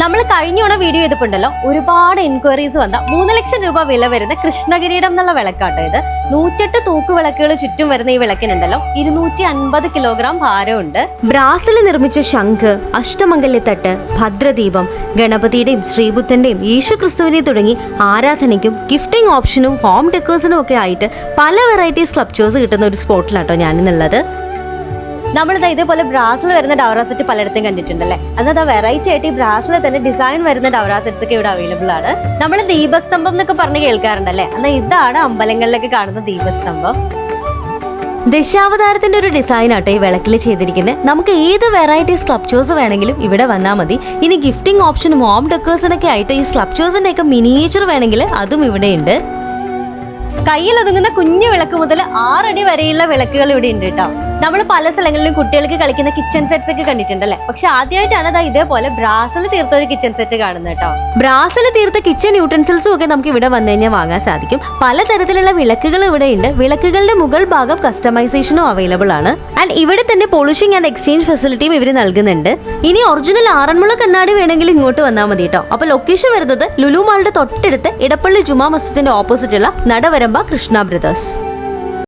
നമ്മൾ കഴിഞ്ഞ തവണ വീഡിയോ ചെയ്തിട്ടുണ്ടല്ലോ ഒരുപാട് എൻക്വയറീസ് വന്ന മൂന്ന് ലക്ഷം രൂപ വില വരുന്ന കൃഷ്ണകിരീടം എന്നുള്ള വിളക്കാട്ടോ ഇത്. നൂറ്റെട്ട് തൂക്ക് വിളക്കുകൾ ചുറ്റും വരുന്ന ഈ വിളക്കിനുണ്ടല്ലോ. ഇരുന്നൂറ്റി അൻപത് കിലോഗ്രാം ഭാരമുണ്ട്. ബ്രാസിൽ നിർമ്മിച്ച ശംഖ് അഷ്ടമംഗല്യത്തട്ട് ഭദ്രദീപം ഗണപതിയുടെയും ശ്രീബുദ്ധന്റെയും യേശു ക്രിസ്തുവിനെയും തുടങ്ങി ആരാധനയ്ക്കും ഗിഫ്റ്റിംഗ് ഓപ്ഷനും ഹോം ഡെക്കേഴ്സിനും ഒക്കെ ആയിട്ട് പല വെറൈറ്റീസ് ക്ലബ്ചേഴ്സ് കിട്ടുന്ന ഒരു സ്പോട്ടിലാട്ടോ ഞാനിന്നുള്ളത്. നമ്മളിതാ ഇതേപോലെ ബ്രാസിൽ വരുന്ന ഡവറ സെറ്റ് പലയിടത്തും കണ്ടിട്ടുണ്ടല്ലേ? അതാ വെറൈറ്റി ആയിട്ട് ഈ ബ്രാസിൽ തന്നെ ഡിസൈൻ വരുന്ന ഡവറ സെറ്റ്സ് ഒക്കെ ഇവിടെ അവൈലബിൾ ആണ്. നമ്മൾ ദീപസ്തംഭം എന്നൊക്കെ പറഞ്ഞ് കേൾക്കാറുണ്ടല്ലേ? എന്നാൽ ഇതാണ് അമ്പലങ്ങളിലൊക്കെ കാണുന്ന ദീപസ്തംഭം. ദശാവതാരത്തിന്റെ ഒരു ഡിസൈൻ ആട്ടോ ഈ വിളക്കിൽ ചെയ്തിരിക്കുന്നത് നമുക്ക് ഏത് വെറൈറ്റി സ്ക്ലപ്ചേഴ്സ് വേണമെങ്കിലും ഇവിടെ വന്നാൽ മതി. ഇനി ഗിഫ്റ്റിംഗ് ഓപ്ഷനും ഹോം ഡെക്കേഴ്സിനൊക്കെ ആയിട്ട് ഈ സ്ക്ലപ്ചേഴ്സിന്റെ ഒക്കെ മിനിയേച്ചർ വേണമെങ്കിൽ അതും ഇവിടെ ഉണ്ട്. കയ്യിൽ ഒതുങ്ങുന്ന കുഞ്ഞു വിളക്ക് മുതൽ ആറടി വരെയുള്ള വിളക്കുകൾ ഇവിടെ ഉണ്ട് കേട്ടോ. നമ്മൾ പല സ്ഥലങ്ങളിലും കുട്ടികൾക്ക് കളിക്കുന്ന കിച്ചൺ സെറ്റ്സ് ഒക്കെ കണ്ടിട്ടുണ്ടല്ലേ? പക്ഷെ ആദ്യമായിട്ടാണ് അതാ ഇതേപോലെ ബ്രാസിൽ തീർത്ത ഒരു കിച്ചൺ സെറ്റ് കാണുന്നത് കേട്ടോ. ബ്രാസിൽ തീർത്ത കിച്ചൺ യൂട്ടൻസിൽസും ഒക്കെ നമുക്ക് ഇവിടെ വന്നു കഴിഞ്ഞാൽ വാങ്ങാൻ സാധിക്കും. പലതരത്തിലുള്ള വിളക്കുകൾ ഇവിടെ ഉണ്ട് വിളക്കുകളുടെ മുകൾ ഭാഗം കസ്റ്റമൈസേഷനും അവൈലബിൾ ആണ്. ആൻഡ് ഇവിടെ തന്നെ പോളിഷിംഗ് ആൻഡ് എക്സ്ചേഞ്ച് ഫെസിലിറ്റിയും ഇവർ നൽകുന്നുണ്ട്. ഇനി ഒറിജിനൽ ആറന്മുള കണ്ണാടി വേണമെങ്കിൽ ഇങ്ങോട്ട് വന്നാൽ മതി കേട്ടോ. അപ്പൊ ലൊക്കേഷൻ വരുന്നത് ലുലു മാളിന്റെ തൊട്ടടുത്ത് ഇടപ്പള്ളി ജുമാ മസ്ജിദിന്റെ ഓപ്പോസിറ്റ് ഉള്ള നടവരമ്പ കൃഷ്ണ ബ്രദേഴ്സ്